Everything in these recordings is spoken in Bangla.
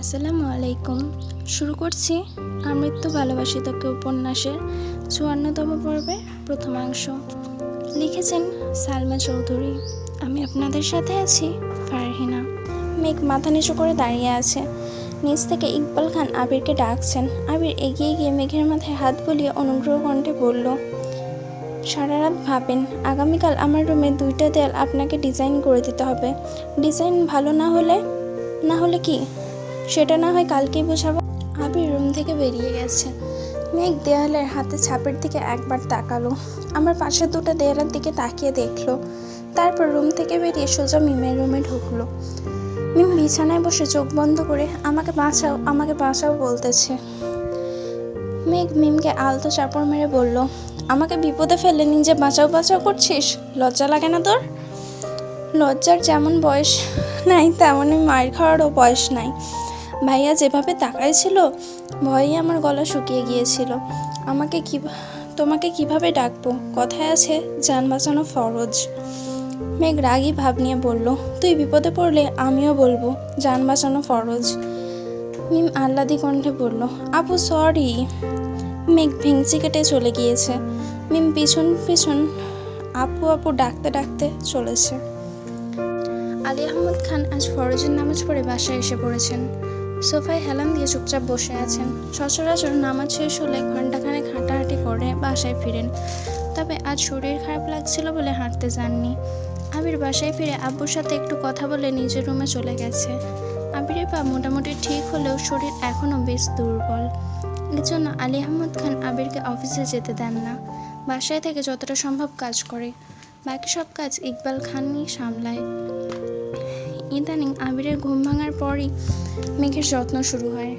আসসালামু আলাইকুম। শুরু করছি আমৃত্যু ভালোবাসি তোকে উপন্যাসের চুয়ান্নতম পর্বে প্রথমাংশ লিখেছেন সালমা চৌধুরী। আমি আপনাদের সাথে আছি ফারহিনা। মেঘ মাথা নিচু করে দাঁড়িয়ে আছে। নিচ থেকে ইকবাল খান আবিরকে ডাকছেন। আবির এগিয়ে গিয়ে মেঘের মাথায় হাত বুলিয়ে অনুগ্রহ কণ্ঠে বলল, সারা রাত ভাবেন, আগামীকাল আমার রুমে দুইটা দেয়াল আপনাকে ডিজাইন করে দিতে হবে। ডিজাইন ভালো না হলে না হলে কি? সেটা না হয় কালকেই বোঝাবো। আবির রুম থেকে বেরিয়ে গেছে। মেঘ দেয়ালের হাতে ছাপের দিকে একবার তাকালো। আমার পাশে দুটো দেয়ালের দিকে তাকিয়ে দেখল। তারপর রুম থেকে বেরিয়ে সোজা মিমের রুমে ঢুকলো। মিম বিছানায় বসে চোখ বন্ধ করে আমাকে বাঁচাও আমাকে বাঁচাও বলতেছে। মেঘ মিমকে আলতো চাপড় মেরে বলল, আমাকে বিপদে ফেলে নিজে বাঁচাও বাঁচাও করছিস? লজ্জা লাগে না তোর? লজ্জার যেমন বয়স নাই, তেমনই মায়ের খাওয়ারও বয়স নাই। ভাইয়া যেভাবে তাকাইছিল, ভয়ে আমার গলা শুকিয়ে গিয়েছিল। আমাকে কি, তোমাকে কীভাবে ডাকবো? কথায় আছে, যান বাঁচানো ফরজ। মেঘ রাগী ভাব নিয়ে বলল, তুই বিপদে পড়লে আমিও বলব, যান বাঁচানো ফরজ। মিম আহ্লাদি কণ্ঠে বলল, আপু, সরি। মেঘ ভেংচি কেটে চলে গিয়েছে। মিম পিছন পিছন আপু আপু ডাকতে ডাকতে চলেছে। আলী আহমদ খান আজ ফরজের নামাজ পড়ে বাসায় এসে পড়েছেন। সোফায় হেলান দিয়ে চুপচাপ বসে আছেন। সচরাচর নামাজ শেষ হলে ঘন্টাখানেক হাঁটাহাঁটি করে বাসায় ফিরেন। তবে আজ শরীর খারাপ লাগছিল বলে হাঁটতে যাননি। আবির বাসায় ফিরে আব্বুর সাথে একটু কথা বলে নিজের রুমে চলে গেছে। আবিরের পা মোটামুটি ঠিক হলেও শরীর এখনও বেশ দুর্বল। এজন্য আলী আহমদ খান আবিরকে অফিসে যেতে দেন না। বাসায় থেকে যতটা সম্ভব কাজ করে। বাকি সব কাজ ইকবাল খানই সামলায়। ইদানিং আবিরের ঘুম ভাঙার পরই মেঘের যত্ন শুরু হয়।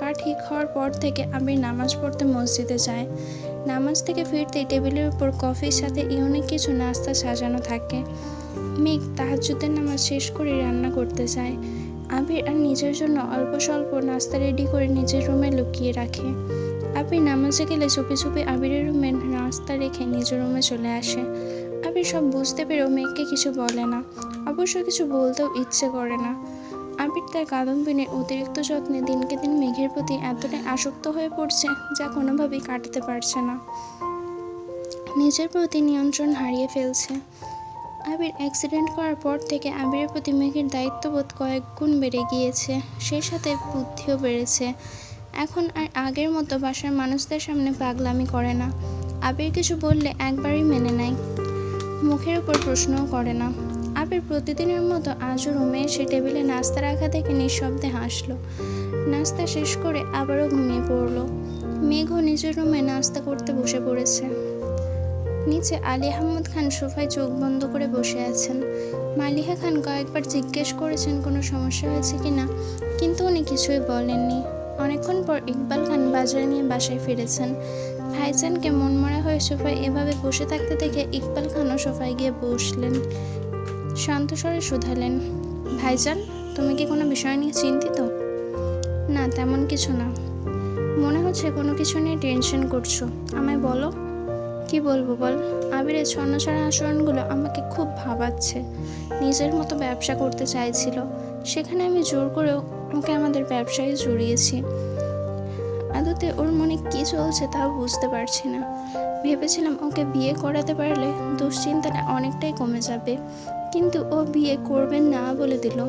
পা ঠিক হওয়ার পর থেকে আবির নামাজ পড়তে মসজিদে যায়। নামাজ থেকে ফিরতে টেবিলের উপর কফির সাথে ইউনিক কিছু নাস্তা সাজানো থাকে। মেঘ তাহাজ্জুদের নামাজ শেষ করে রান্না করতে যায়। আবির আর নিজের জন্য অল্প স্বল্প নাস্তা রেডি করে নিজের রুমে লুকিয়ে রাখে। আবির নামাজে গেলে চুপি চুপি আবিরের রুমে নাস্তা রেখে নিজের রুমে চলে আসে। আবির সব বুঝতে পেরেও মেঘকে কিছু বলে না। অবশ্য কিছু বলতেও ইচ্ছে করে না। আবির তার কাদম্বিনীর অতিরিক্ত যত্নে দিনকে দিন মেঘের প্রতি এতটাই আসক্ত হয়ে পড়ছে যা কোনোভাবেই কাটাতে পারছে না। নিজের প্রতি নিয়ন্ত্রণ হারিয়ে ফেলছে। আবির অ্যাক্সিডেন্ট করার পর থেকে আবিরের প্রতি মেঘের দায়িত্ববোধ কয়েক গুণ বেড়ে গিয়েছে, সেই সাথে বুদ্ধিও বেড়েছে। এখন আর আগের মতো বাসার মানুষদের সামনে পাগলামি করে না। আবির কিছু বললে একবারই মেনে নেয়। মুখের উপর প্রশ্নও করে না। আবির প্রতিদিনের মতো আজও রুমে এসে টেবিলে নাস্তা রাখা থেকে নিঃশব্দে হাসলো। নাস্তা শেষ করে আবারও ঘুমিয়ে পড়ল। মেঘও নিজের রুমে নাস্তা করতে বসে পড়েছে। নিচে আলী আহমদ খান সোফায় চোখ বন্ধ করে বসে আছেন। মালিহা খান কয়েকবার জিজ্ঞেস করেছেন, কোনো সমস্যা হয়েছে কি না? কিন্তু উনি কিছুই বলেননি। অনেকক্ষণ পর ইকবাল খান বাজারে নিয়ে বাসায় ফিরেছেন। ভাইজানকে মনমরা হয়ে সোফায় এভাবে বসে থাকতে দেখে ইকবাল খানও সোফায় গিয়ে বসলেন। শান্ত স্বরে শুধালেন, ভাইজান, তুমি কি কোনো বিষয় নিয়ে চিন্তিত? না, তেমন কিছু না। মনে হচ্ছে কোনো কিছু নিয়ে টেনশন করছ। আমায় বলো। কি বলব বল? আবিরের ছন্নছাড়া আচরণগুলো আমাকে খুব ভাবাচ্ছে। নিজের মতো ব্যবসা করতে চাইছিল। সেখানে আমি জোর করেও ওকে আমাদের ব্যবসায় জড়িয়েছি। আদতে ওর মনে কী চলছে তাও বুঝতে পারছি না। ভেবেছিলাম ওকে বিয়ে করাতে পারলে দুশ্চিন্তাটা অনেকটাই কমে যাবে। কিন্তু ও বিয়ে করবেন না বলে দিল।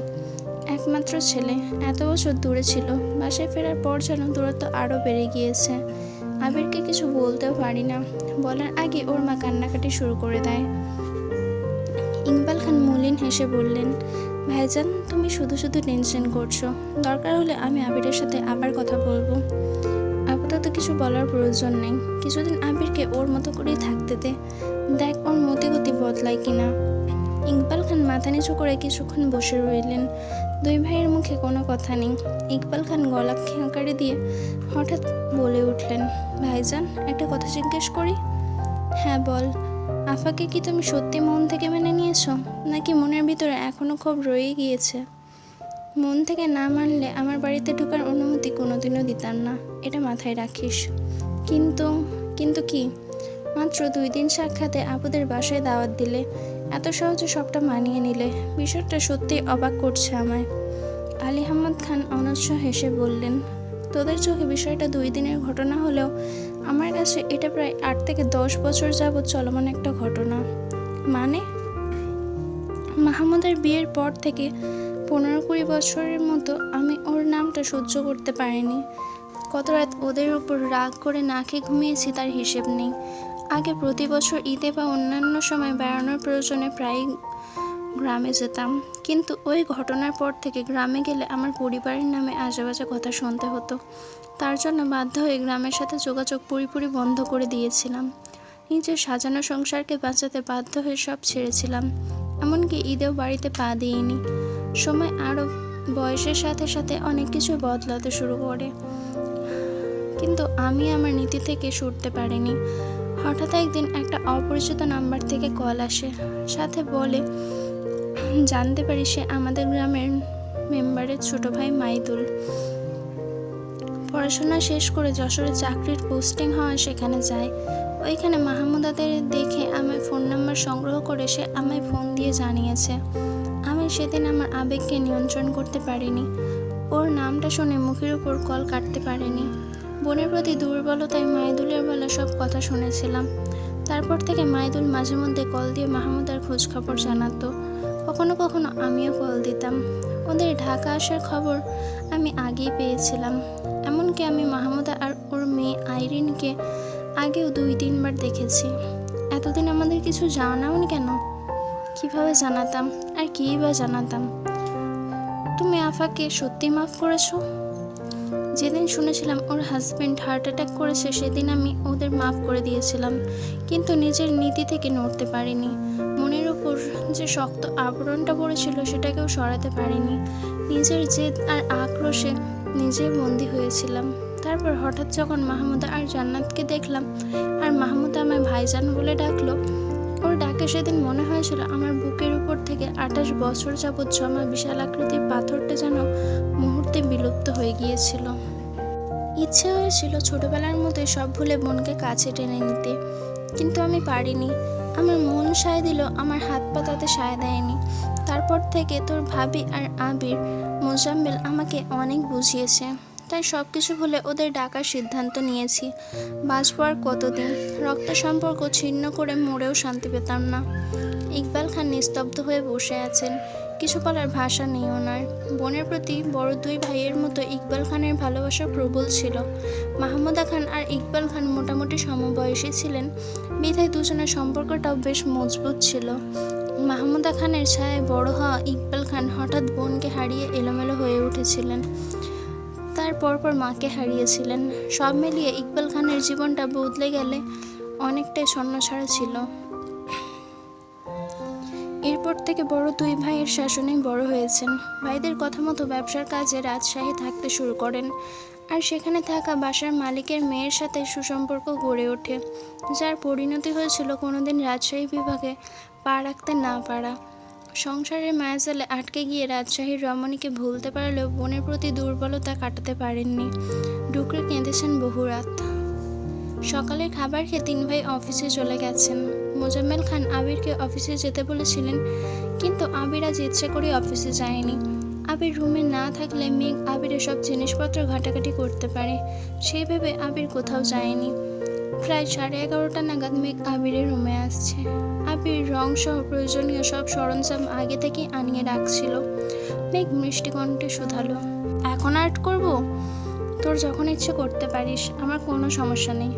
একমাত্র ছেলে, এত বছর দূরে ছিল। বাসায় ফেরার পর যেন দূরত্ব আরও বেড়ে গিয়েছে। আবিরকে কিছু বলতেও পারি না। বলার আগে ওর মা কান্নাকাটি শুরু করে দেয়। ইকবাল খান মলিন হেসে বললেন, ভাইজান, তুমি শুধু শুধু টেনশন করছ। দরকার হলে আমি আবিরের সাথে আবার কথা বলব। আপাতত কিছু বলার প্রয়োজন নেই। কিছুদিন আবিরকে ওর মতো করেই থাকতে দে। দেখ ওর মতিগতি বদলায় কিনা। ইকবাল খান মাথা নিচু করে কিছুক্ষণ বসে রইলেন। দুই ভাইয়ের মুখে কোনো কথা নেই। ইকবাল খান গলা খেঁকারি দিয়ে হঠাৎ বলে উঠলেন, ভাইজান, একটা কথা জিজ্ঞেস করি? হ্যাঁ বল। আফাকে কি তুমি সত্যি মন থেকে মেনে নিয়েছো? নাকি মনের ভিতরে এখনও খুব রয়ে গিয়েছে? মন থেকে না মানলে আমার বাড়িতে ঢোকার অনুমতি কোনোদিনও দিতাম না। এটা মাথায় রাখিস। কিন্তু কিন্তু কি? মাত্র দুই দিন সাক্ষাতে আপুদের বাসায় দাওয়াত দিলে এত সহজে সবটা মানিয়ে নিলে বিষয়টা সত্যি অবাক করছে আমায়। আলী আহমদ খান অনস্য হেসে বললেন, তোদের চোখে বিষয়টা দুই দিনের ঘটনা হলেও আমার কাছে এটা প্রায় আট থেকে দশ বছর যাবৎ চলমান একটা ঘটনা। মানে? মাহমুদের বিয়ের পর থেকে পনেরো কুড়ি বছরের মতো আমি ওর নামটা সহ্য করতে পারিনি। কত রাত ওদের উপর রাগ করে না খেয়ে ঘুমিয়েছি তার হিসেব নেই। আগে প্রতি বছর ঈদে বা অন্যান্য সময় বেড়ানোর প্রয়োজনে প্রায়ই গ্রামে যেতাম। কিন্তু ওই ঘটনার পর থেকে গ্রামে গেলে আমার পরিবারের নামে আজেবাজে কথা শুনতে হতো। তার জন্য বাধ্য হয়ে গ্রামের সাথে যোগাযোগ পুরোপুরি বন্ধ করে দিয়েছিলাম। নিজের সাজানো সংসারকে বাঁচাতে বাধ্য হয়ে সব ছেড়েছিলাম। এমনকি ঈদেও বাড়িতে পা দিইনি। সময় আরও বয়সের সাথে সাথে অনেক কিছু বদলাতে শুরু করে। কিন্তু আমি আমার নীতি থেকে সরতে পারিনি। হঠাৎ একদিন একটা অপরিচিত নাম্বার থেকে কল আসে। সাথে বলে, জানতে পারি সে আমাদের গ্রামের মেম্বারের ছোট ভাই মাইদুল। পড়াশোনা শেষ করে যশোরে চাকরির পোস্টিং হওয়া সেখানে যায়। ওইখানে মাহমুদাদের দেখে আমার ফোন নাম্বার সংগ্রহ করে সে আমায় ফোন দিয়ে জানিয়েছে। আমি সেদিন আমার আবেগকে নিয়ন্ত্রণ করতে পারিনি। ওর নামটা শুনে মুখের উপর কল কাটতে পারিনি। বোনের প্রতি দুর্বলতায় মাইদুলের বলা সব কথা শুনেছিলাম। তারপর থেকে মাইদুল মাঝে মধ্যে কল দিয়ে মাহমুদার খোঁজ খবর জানাতো। কখনো কখনো আমিও কল দিতাম। ওদের ঢাকা আসার খবর আমি আগেই পেয়েছিলাম। এমনকি আমি মাহমুদা আর ওর মেয়ে আইরিনকে আগেও দুই, তিনবার দেখেছি। এতদিন আমাদের কিছু জানাওনি কেন? কীভাবে জানাতাম? আর কী বা জানাতাম? তুমি আফাকে সত্যি মাফ করেছ? যেদিন শুনেছিলাম ওর হাজব্যান্ড হার্ট অ্যাটাক করেছে, সেদিন আমি ওদের মাফ করে দিয়েছিলাম। কিন্তু নিজের নীতি থেকে নড়তে পারিনি। মনের উপর যে শক্ত আবরণটা পড়েছিল, সেটাকেও সরাতে পারিনি। নিজের জেদ আর আক্রোশে নিজে বন্দি হয়েছিলাম। তারপর হঠাৎ যখন মাহমুদা আর জান্নাতকে দেখলাম, আর মাহমুদা আমায় ভাইজান বলে ডাকলো ডাকে সেদিন মনে হয়েছিল আমার বুকের উপর থেকে আঠাশ বছর যাবৎ জমা বিশাল আকৃতির পাথরটা যেন মুহূর্তে বিলুপ্ত হয়ে গিয়েছিল। ইচ্ছে হয়েছিল ছোটবেলার মতোই সব ভুলে বোনকে কাছে টেনে নিতে। কিন্তু আমি পারিনি। আমার মন সায় দিল, আমার হাত পা তাতে সায় দেয়নি। তারপর থেকে তোর ভাবি আর আবির মোজাম্মেল আমাকে অনেক বুঝিয়েছে। তাই সব কিছু ভুলে ওদের ডাকার সিদ্ধান্ত নিয়েছি। বাঁচবো আর কতদিন? রক্ত সম্পর্ক ছিন্ন করে মরেও শান্তি পেতাম না। ইকবাল খান নিস্তব্ধ হয়ে বসে আছেন। কিছু বলার ভাষা নেই ওনার। বোনের প্রতি বড় দুই ভাইয়ের মতো ইকবাল খানের ভালোবাসা প্রবল ছিল। মাহমুদা খান আর ইকবাল খান মোটামুটি সমবয়সী ছিলেন। বিধায় দুজনের সম্পর্কটাও বেশ মজবুত ছিল। মাহমুদা খানের ছায়ায় বড় হওয়া ইকবাল খান হঠাৎ বোনকে হারিয়ে এলোমেলো হয়ে উঠেছিলেন। তার পরপর মাকে হারিয়েছিলেন। সব মিলিয়ে ইকবাল খানের জীবনটা বদলে গেলে অনেকটাই ছন্নছাড়া ছিল। এরপর থেকে বড় দুই ভাইয়ের শাসনেই বড় হয়েছেন। ভাইদের কথা মতো ব্যবসার কাজে রাজশাহী থাকতে শুরু করেন আর সেখানে থাকা বাসার মালিকের মেয়ের সাথে সুসম্পর্ক গড়ে ওঠে, যার পরিণতি হয়েছিল কোনোদিন রাজশাহী বিভাগে পা রাখতে না পারা। সংসারের মায়াজালে আটকে গিয়ে রাজশাহীর রমণীকে ভুলতে পারলেও বোনের প্রতি দুর্বলতা কাটাতে পারেননি। ডুকরে কেঁদেছেন বহু রাত। সকালের খাবার খেয়ে তিন ভাই অফিসে চলে গেছেন। মোজাম্মেল খান আবিরকে অফিসে যেতে বলেছিলেন, কিন্তু আবির আজ ইচ্ছে করে অফিসে যায়নি। আবির রুমে না থাকলে মেঘ আবিরের সব জিনিসপত্র ঘাটাঘাটি করতে পারে। সেই ভেবে আবির কোথাও যায়নি। প্রায় সাড়ে এগারোটা নাগাদ মেঘ আবিরের রুমে আসছে। আবির রং সহ প্রয়োজনীয় সব সরঞ্জাম আগে থেকেই আনিয়ে রাখছিল। মেঘ মিষ্টি কণ্ঠে শুধালো, এখন আর্ট করব? তোর যখন ইচ্ছে করতে পারিস, আমার কোনো সমস্যা নেই।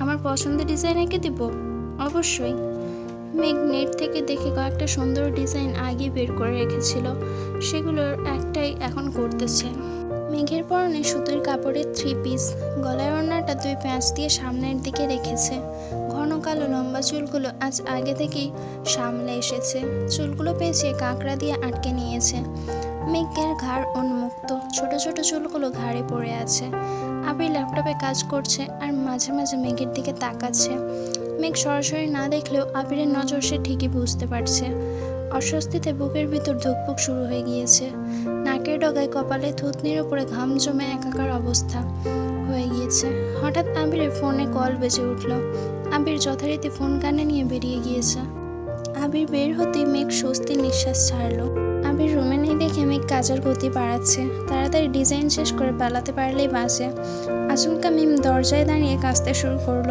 আমার পছন্দের ডিজাইন এঁকে দিব? অবশ্যই। মেঘ নেট থেকে দেখে কয়েকটা সুন্দর ডিজাইন আগে বের করে রেখেছিল। সেগুলোর একটাই এখন করতেছে। মেঘের পরনে সুতির কাপড়ের থ্রি পিস গলার ওড়নাটা দুই প্যাঁচ দিয়ে সামনের দিকে রেখেছে। ঘন কালো লম্বা চুলগুলো আজ আগে থেকেই সামলে এসেছে। চুলগুলো পেঁচিয়ে কাঁকড়া দিয়ে আটকে নিয়েছে। মেঘের ঘাড় উন্মুক্ত, ছোট ছোট চুলগুলো ঘাড়ে পড়ে আছে। আবির ল্যাপটপে কাজ করছে আর মাঝে মাঝে মেঘের দিকে তাকাচ্ছে। মেঘ সরাসরি না দেখলেও আবিরের নজর সে ঠিকই বুঝতে পারছে। অস্বস্তিতে বুকের ভিতর ধুকপুক শুরু হয়ে গিয়েছে। নাকের ডগায় কপালে থুতনির উপরে ঘাম জমে একাকার অবস্থা হয়ে গিয়েছে। হঠাৎ আবিরের ফোনে কল বেজে উঠল। আবির যথারীতি ফোন কানে নিয়ে বেরিয়ে গিয়েছে। আবির বের হতেই মেঘ স্বস্তির নিঃশ্বাস ছাড়লো। আবির রুমে সামনেই দেখে মেঘ কাজের গতি বাড়াচ্ছে। তাড়াতাড়ি ডিজাইন শেষ করে পালাতে পারলেই বাঁচে। আচমকা মিম দরজায় দাঁড়িয়ে কাঁচতে শুরু করল।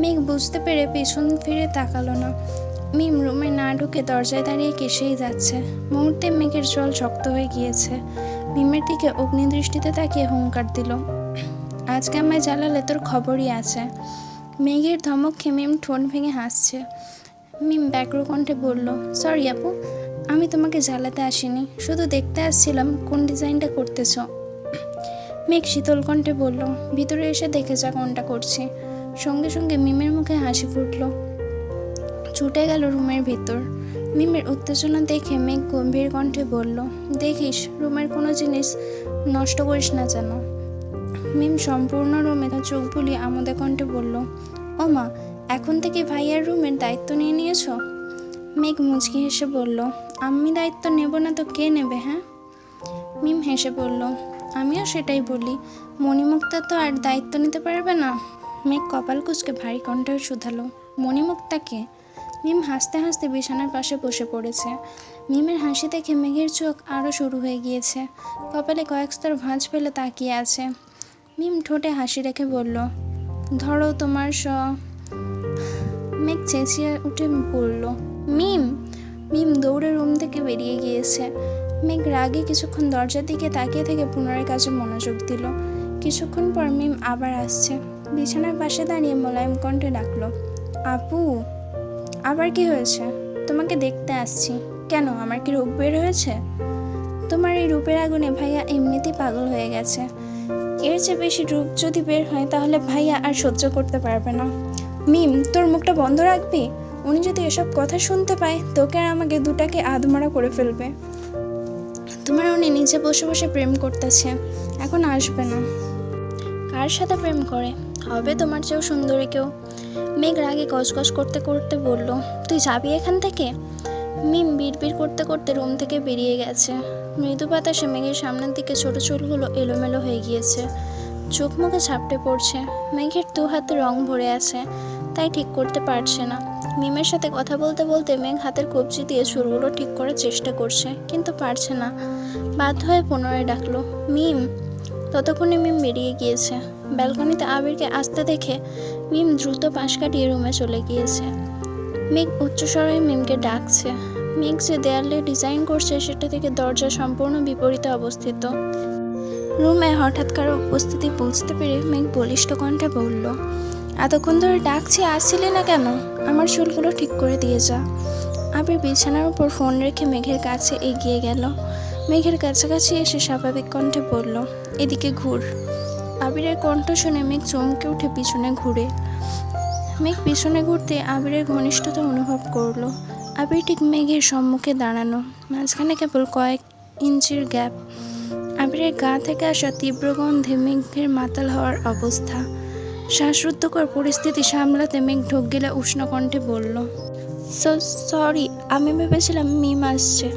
মেঘ বুঝতে পেরে পিছন ফিরে তাকালো না। মিম রুমে না ঢুকে দরজায় দাঁড়িয়ে কেসেই যাচ্ছে। মুহূর্তে মেঘের জল শক্ত হয়ে গিয়েছে। মিমের দিকে অগ্নিদৃষ্টিতে তাকিয়ে হুঙ্কার দিল, আজকে আমায় জ্বালালে তোর খবরই আছে। মেঘের ধমক খেয়ে মিম ঠোঁট ভেঙে হাসছে। মিম ব্যাগ্র কণ্ঠে বলল, সরি আপু, আমি তোমাকে জ্বালাতে আসিনি। শুধু দেখতে আসছিলাম কোন ডিজাইনটা করতেছ। মেঘ শীতল কণ্ঠে বলল, ভিতরে এসে দেখে যা কোনটা করছি। সঙ্গে সঙ্গে মিমের মুখে হাসি ফুটলো ছুটে গেল রুমের ভিতর। মিমের উত্তেজনা দেখে মেঘ গম্ভীর কণ্ঠে বলল, দেখিস, রুমের কোনো জিনিস নষ্ট করিস না যেন। মিম সম্পূর্ণ রুমে চোখ বুলিয়ে আমোদে কণ্ঠে বলল, ও মা, এখন থেকে ভাইয়ার রুমের দায়িত্ব নিয়ে নিয়েছ? মেঘ মুচকি হেসে বলল, আমি দায়িত্ব নেব না তো কে নেবে হ্যাঁ? মিম হেসে বলল, আমিও সেটাই বলি, মণিমুক্তা তো আর দায়িত্ব নিতে পারবে না। মেঘ কপাল কুচকে ভারী কণ্ঠে শুধালো মণিমুক্তাকে মিম হাসতে হাসতে বিছানার পাশে বসে পড়েছে। মিমের হাসি দেখে মেঘের চোখ আরও শুরু হয়ে গিয়েছে। কপালে কয়েক স্তর ভাঁজ ফেলে তাকিয়ে আছে। মিম ঠোঁটে হাসি রেখে বলল, ধরো তোমার স মেঘ চেঁচিয়ে উঠে পড়ল মিম! মিম দৌড়ে রুম থেকে বেরিয়ে গিয়েছে। মেঘ রাগে কিছুক্ষণ দরজার দিকে তাকিয়ে থেকে পুনরায় কাজে মনোযোগ দিল। কিছুক্ষণ পর মিম আবার আসছে। বিছানার পাশে দাঁড়িয়ে মোলায়েম কণ্ঠে ডাকলো, আপু! আবার কি হয়েছে? তোমাকে দেখতে আসছি। কেন? আমার কি রূপ বের হয়েছে? তোমার এই রূপের আগুনে ভাইয়া এমনিতেই পাগল হয়ে গেছে। এর চেয়ে বেশি রূপ যদি বের হয়, তাহলে ভাইয়া আর সহ্য করতে পারবে না। মিম, তোর মুখটা বন্ধ রাখবি? উনি যদি এসব কথা শুনতে পায়, তোকে আর আমাকে দুটাকে আধমরা করে ফেলবে। তোমার উনি নিচে বসে বসে প্রেম করতেছে। এখন আসবে না। কার সাথে প্রেম করে? হবে তোমার চেয়েও সুন্দরী কেউ। মেঘ রাগে গজগজ করতে করতে বলল, তুই যাবি এখান থেকে? মিম বিড়বিড় করতে করতে রুম থেকে বেরিয়ে গেছে। মৃদু বাতাসে মেঘের সামনের দিকে ছোট চুলগুলো এলোমেলো হয়ে গিয়েছে। চোখ মুখে ঝাপটে পড়ছে। মেঘের দু হাতে রং ভরে আছে, তাই ঠিক করতে পারছে না। মিমের সাথে কথা বলতে বলতে মেঘ হাতের কবজি দিয়ে চুলগুলো ঠিক করার চেষ্টা করছে, কিন্তু পারছে না। বাধ্য হয়ে পুনরায় ডাকলো, মিম! ততক্ষণে মিম বেরিয়ে গিয়েছে। ব্যালকনিতে আবিরকে আসতে দেখে মিম দ্রুত পাশ কাটিয়ে রুমে চলে গিয়েছে। মেঘ উচ্চস্বরে মিমকে ডাকছে। মেঘ যে দেয়ালে ডিজাইন করছে, সেটা থেকে দরজা সম্পূর্ণ বিপরীতে অবস্থিত। রুমে হঠাৎ কারও উপস্থিতি বুঝতে পেরে মেঘ বলিষ্ঠ কণ্ঠে বলল, এতক্ষণ ধরে ডাকছি, আসছিলে না কেন? আমার চুলগুলো ঠিক করে দিয়ে যা। আবির বিছানার উপর ফোন রেখে মেঘের কাছে এগিয়ে গেল। মেঘের কাছাকাছি এসে স্বাভাবিক কণ্ঠে বলল, এদিকে ঘুর। আবিরের কণ্ঠ শুনে মেঘ চমকে উঠে পিছনে ঘুরে। মেঘ পিছনে ঘুরতে আবিরের ঘনিষ্ঠতা অনুভব করল। আবির ঠিক মেঘের সম্মুখে দাঁড়ানো, মাঝখানে কেবল কয়েক ইঞ্চির গ্যাপ। আবিরের গা থেকে আসা তীব্র গন্ধে মেঘের মাতাল হওয়ার অবস্থা। শ্বাসরুদ্ধকর পরিস্থিতি সামলাতে মেঘ ঢোক গেলে উষ্ণ কণ্ঠে বলল সরি আমি ভেবেছিলাম মিম আসছে।